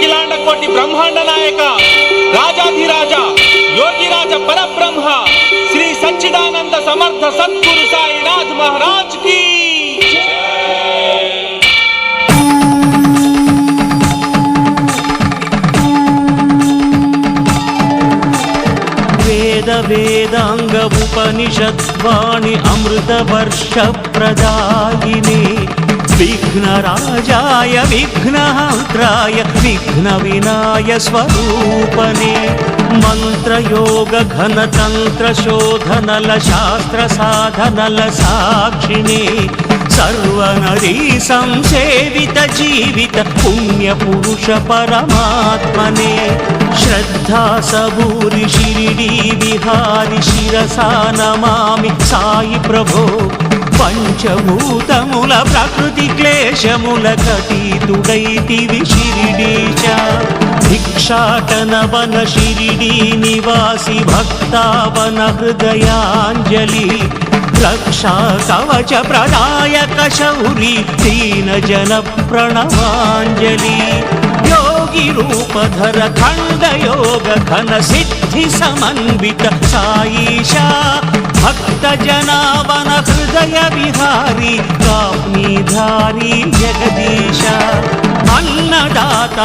అఖిలాండ కోటి బ్రహ్మాండ నాయక రాజాధిరాజ యోగిరాజ పరబ్రహ్మ శ్రీ సచ్చిదానంద సమర్థ సద్గురు సాయినాథ్ మహారాజ్కి వేద వేదాంగ ఉపనిషద్వాణి అమృత వర్ష ప్రదాయిని విఘ్నరాజాయ విఘ్నహంత్రాయ విఘ్న వినాయ స్వరూపనే మంత్రయోగ ఘనతంత్ర శోధనల శాస్త్ర సాధనల సాక్షిని సర్వనదీ సంసేవిత జీవిత పుణ్య పురుష పరమాత్మనే పంచభూతముల ప్రకృతి క్లేశముల కతీతుడైతివి షిరిడీశ భిక్షాటనవన శిరిడీ నివాసి భక్తావన హృదయాంజలి. రక్షా కవచ ప్రదాయక శౌరి దీన జన ప్రణవాంజలి. యోగి రూపధర ఖండ యోగ ఘన సిద్ధి సమన్విత సాయిషా. భక్త జనావన హృదయ విహారి కాప్నీధారి జగదీశ. అన్నదాత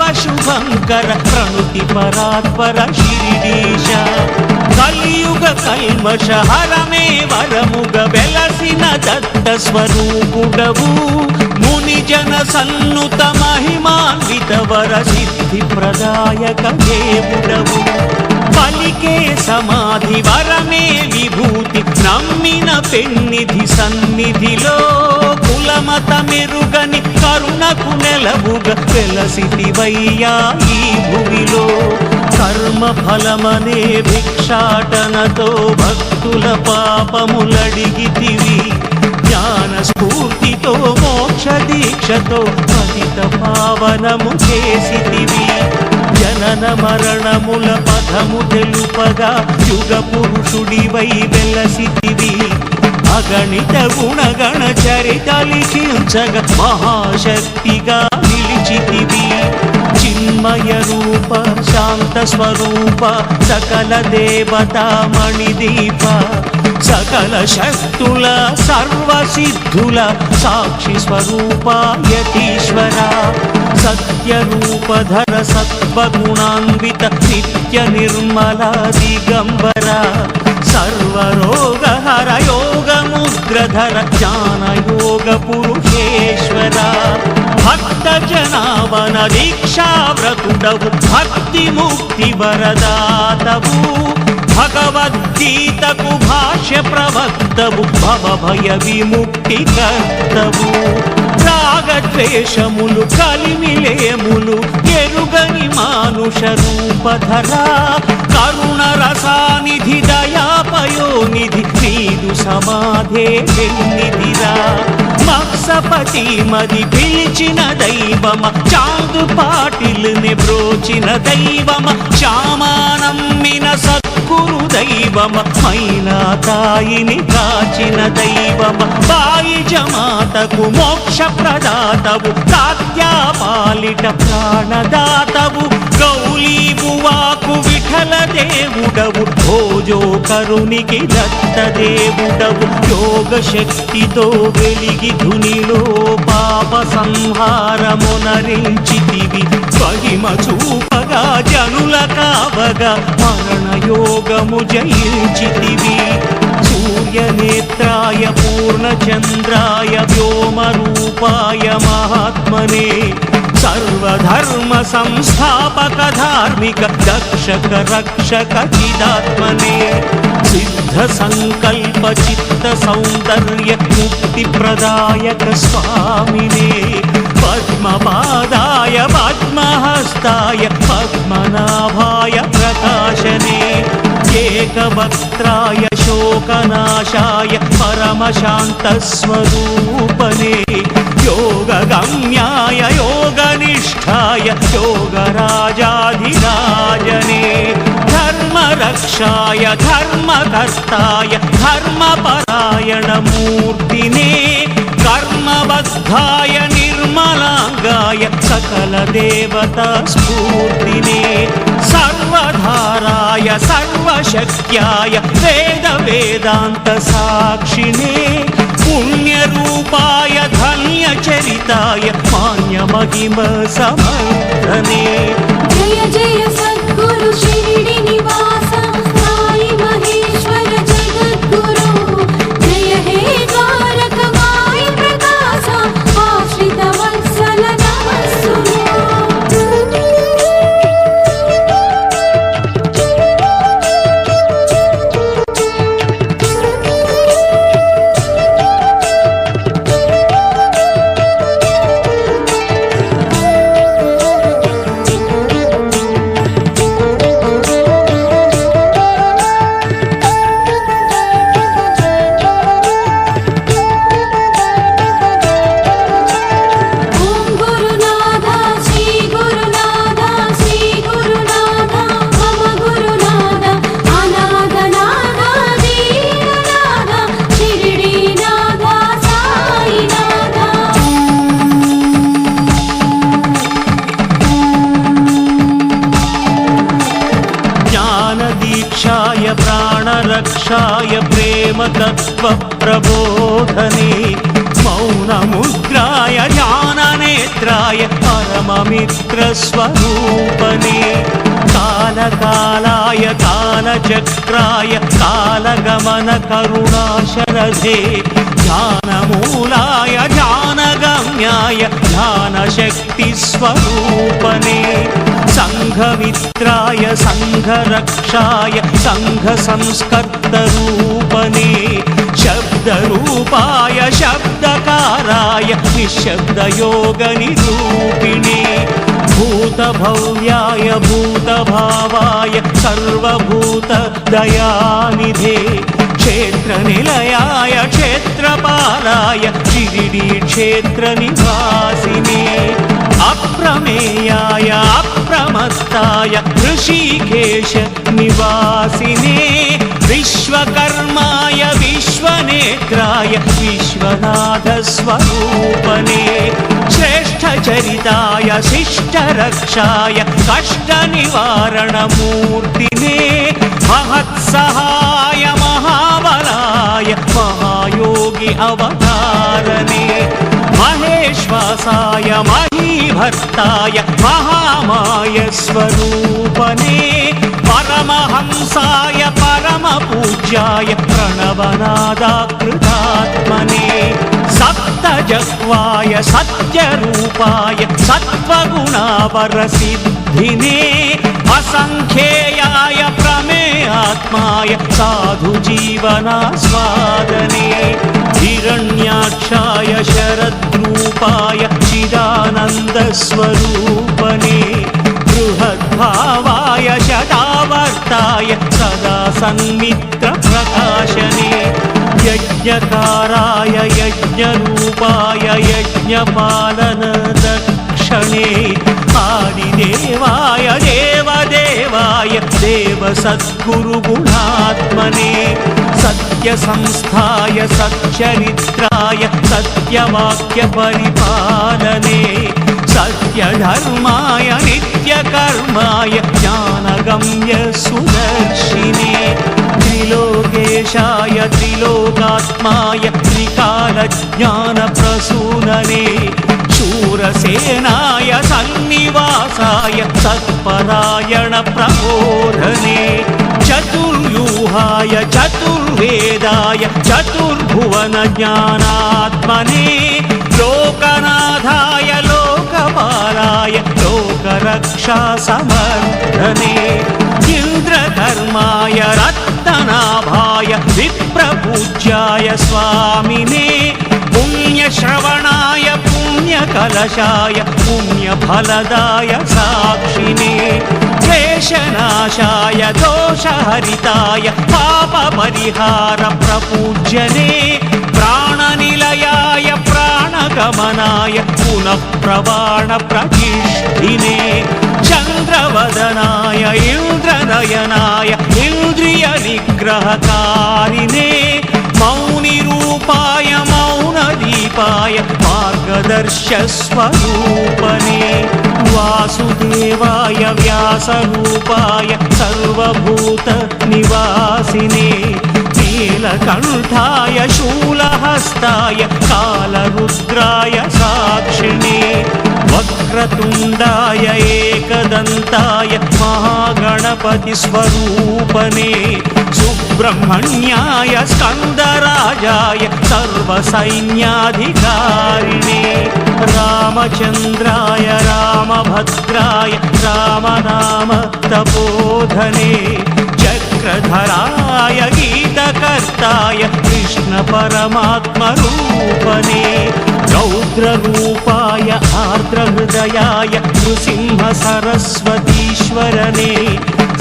ఆశ్రిత శుభంకర ప్రణుతి పరాత్పర శిరిడీశ కలియుగ కల్మష హరమే వరముగ వెలసిన దత్త స్వరూపుడవు. ముని జన సన్నుత మహిమాన్విత వర సిద్ధి ప్రదాయక దేవుడవు. పలికే సమాధి వరమే విభూతి నమ్మిన పెన్నిధి సన్నిధిలో కులమత మెరుగని కరుణకు నెలవుగా వెలసిదివయ్యా ఈ భూమిలో. కర్మ ఫలమనే భిక్షాటనతో భక్తుల పాపములడిగితివి. జ్ఞాన స్ఫూర్తితో మోక్ష దీక్షతో పతిత పావనము చేసితివి. జనన మరణముల పథము తెలుపగా యుగ పురుషుడివై వెలసితివి అగణిత గుణగణ చరిత లిఖించగ మహాశక్తిగా నిలిచితివి. చిన్మయ రూప శాంత స్వరూప సకల దేవతా మణిదీప. సకల శక్తుల సర్వసిద్ధుల సాక్షి స్వరూప యతీశ్వర. సత్య సత్వగుణాన్విత నిత్య నిర్మల దిగంబర. సర్వరోగహర యోగముద్రధర జ్ఞానయోగ పురుషేశ్వర. భక్త జనావన దీక్షావ్రతుడవు భక్తి ముక్తి వరదాతవు. భగవద్గీతకు భాష్య ప్రవక్తవు భవభయ విముక్తి కర్తవు. రాగద్వేషములు కలిమిలేములు ఎరుగని మానుష రూపధర. కరుణ రసానిధి దయాపయోనిధి నీదు సమాధే నిధిరా మత్సపతి మది పిలిచిన దైవమ చాందు పాటిల్ని బ్రోచిన దైవమ శ్యామానమ్మిన స గురు దైవమ మైనా తాయిని కాచిన దైవమ. బాయి జమాతకు మోక్ష ప్రదాతవు తాత్యా పాలిట ప్రాణదాతవు. గౌలీ బువాకు విఠల దేవుడవు భోజో కరునికి దత్త దేవుడవు. యోగ శక్తితో వెలిగి ధునిలో పాప సంహారమునరించితివి. మహిమ చూప చూపగా జనుల కావగా మరణ యోగము జయించితివి. సూర్యనేత్రాయ పూర్ణచంద్రాయ వ్యోమరూపాయ మహాత్మనే. సర్వధర్మ సంస్థాపక ధార్మిక దక్షక రక్షక చిదాత్మనే సిద్ధ సంకల్ప చిత్త సౌందర్య ముక్తి ప్రదాయక స్వామినే. పద్మపాదాయ పద్మహస్తాయ పద్మనాభాయ ప్రకాశనే ఏకవక్త్రాయ శోకనాశాయ పరమశాంతస్వరూపనే యోగగమ్యాయ యోగనిష్టాయ యోగరాజాధిరాజనే ధర్మర ధర్మరక్షాయ ధర్మకర్తాయ ధర్మపరాయణమూర్తినే కర్మబద్ధాయ నిర్మలాంగాయ సకల దేవత స్ఫూర్తినే సర్వధారాయ సర్వశక్యాయ వేద వేదాంత సాక్షిణే పుణ్యరూపాయ ధన్యచరితాయ మాన్యమహిమ సమర్థనే. జయ జయ సద్గురు షిరిడి రక్షాయ ప్రేమ తత్వ ప్రబోధనే మౌనముద్రాయ జ్ఞాననేత్రాయ పరమమిత్రస్వరూపనే కాలకాలాయ కాలచక్రాయ కాలగమన కరుణాశరథే జ్ఞానమూలాయ జ్ఞానగమ్యాయ జ్ఞానశక్తిస్వరూప सङ्घमित्राय सङ्घरक्षाय सङ्घसंस्कर्तरूपने शब्दरूपाय शब्दकाराय निःशब्दयोगनिरूपिणे भूतभव्याय भूतभावाय सर्वभूतदयानिधे क्षेत्रनिलयाय क्षेत्रपालाय शिरिडी क्षेत्रनिवासिने अप्रमत्ताय ऋषिकेश निवासिने विश्वकर्माय विश्वनेत्राय विश्वनाथस्वरूपने श्रेष्ठचरिताय शिष्टरक्षाय कष्टनिवारणमूर्तिने महत्सहाय महाबलाय महायोगि अवतारणे महेश्वासाय భక్తాయ మహామాయ స్వరూపనే పరమహంసాయ పరమ పూజ్యాయ ప్రణవనాదాకృతాత్మనే సప్తజత్వాయ సత్యరూపాయ సత్వగుణావర సిద్ధినే అసంఖ్యేయాయ ప్రమేయాత్మాయ సాధు జీవన స్వాదనే चिदानन्दस्वरूपने बृहद्भावाय शतावर्ताय सदा सन्मित्रप्रकाशने यज्ञकाराय यज्ञरूपाय यज्ञपालनदक्षणे आदिदेवाय देवदेवाय देवसद्गुरुगुणात्मने सत्यसंस्थाय सच्चरित्राय सत्यवाक्यपरिपालने सत्यधर्माय नित्यकर्माय ज्ञानगम्य सुदर्शिने त्रिलोकेशाय त्रिलोकात्माय त्रिकालज्ञानप्रसूनने शूरसेनाय सन्निवासाय सत्परायणप्रबोधने चतुर्व्यूहाय चतुर्वेदाय चतुर्भुवनज्ञानात्मने लोकपालाय लोकरक्षासमर्थने इन्द्रधर्माय रत्तनाभाय विप्रपूज्याय स्वामिने पुण्यश्रवणाय पुण्यकलशाय पुण्यफलदाय साक्षिणे क्लेशनाशाय दोषहरिताय पापपरिहारप्रपूज्यने प्राणनिलयाय प्राणगमनाय पुनः प्रवाणप्रतिष्ठिने चन्द्रवदनाय इन्द्रनयनाय इन्द्र मौनानुग्रहकारिणे मौनिरूपाय मौनदीपाय मार्गदर्शस्वरूपने वासुदेवाय व्यासरूपाय सर्वभूतनिवासिने नीलकण्ठाय शूलहस्ताय कालरुद्राय साक्षिणे वक्रतुण्डाय एकदन्ताय महागणपतिस्वरूपने सुब्रह्मण्याय स्कन्दराजाय सर्वसैन्याधिकारिणे रामचन्द्राय रामभद्राय रामनाम तपोधने చక్రధరాయ గీతకర్తాయ కృష్ణ పరమాత్మ రూపనే రౌద్రరూపాయ ఆర్ద్రహృదయాయ నృసింహ సరస్వతీశ్వరనే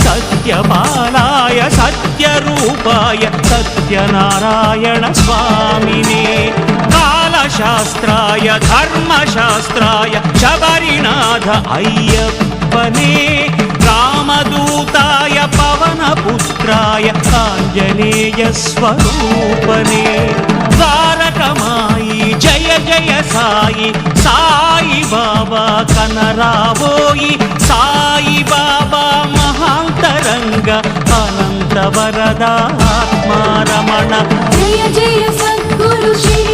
సత్యపాలాయ సత్యరూపాయ సత్యనారాయణ స్వామినే. కాలశాస్త్రాయ ధర్మశాస్త్రాయ శబరినాథ అయ్యప్పనే. రామదూతాయ పవనపుత్ర स्वरूपने तारकमायि जय जय साई साई बाबा कनरावोयि साई बाबा महान्तरङ्ग अनन्तवरदात्मा रमण जय जय सद्गुरु श्री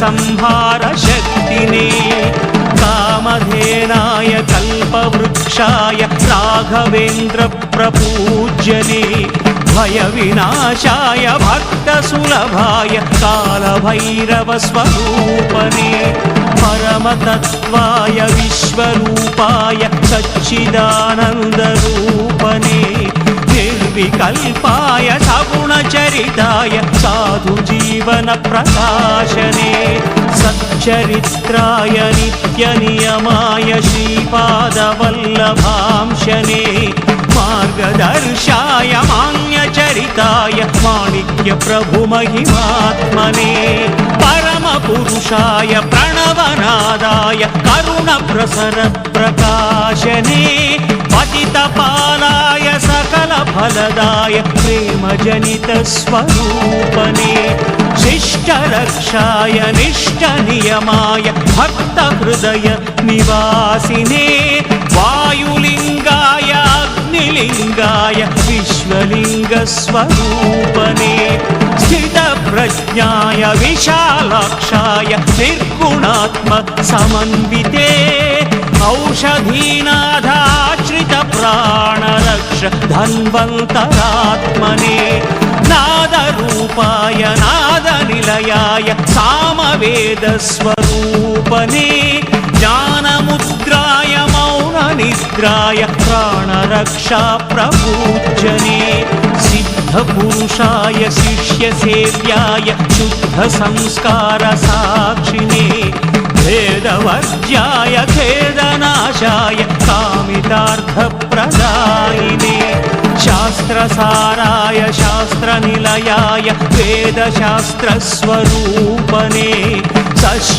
సంహార శక్తిని కామధేనాయ కల్పవృక్షాయ రాఘవేంద్ర ప్రపూజ్యని భయ వినాశాయ భక్త సులభాయ కాలభైరవ స్వరూపనే పరమతత్వాయ విశ్వరూపాయ సచ్చిదానందరూపనే निर्विकल्पाय सगुणचरिताय साधुजीवनप्रकाशने सच्चरित्राय नित्यनियमाय श्रीपादवल्लभांशने मार्गदर्शाय मान्यचरिताय माणिक्यप्रभुमहिमात्मने परमपुरुषाय प्रणवनादाय करुणप्रसर प्रकाशने पतितपालाय सकलफलदाय प्रेमजनितस्वरूपने शिष्टरक्षाय निष्ठनियमाय भक्तहृदय निवासिने वायुलिङ्गाय अग्निलिङ्गाय विश्वलिङ्गस्वरूपने स्थितप्रज्ञाय विशालाक्षाय निर्गुणात्मसमन्विते औषधीनाथाश्रितप्राणरक्ष धन्वन्तरात्मने नादरूपाय नादनिलयाय सामवेदस्वरूपने ज्ञानमुद्राय मौननिद्राय प्राणरक्षा प्रपूजने सिद्धपुरुषाय शिष्यसेव्याय शुद्धसंस्कारसाक्षिणे भेदवर्ज्याय खेदनाशाय कामितार्थप्रदायिने शास्त्रसाराय शास्त्रनिलयाय वेदशास्त्रस्वरूपने सश्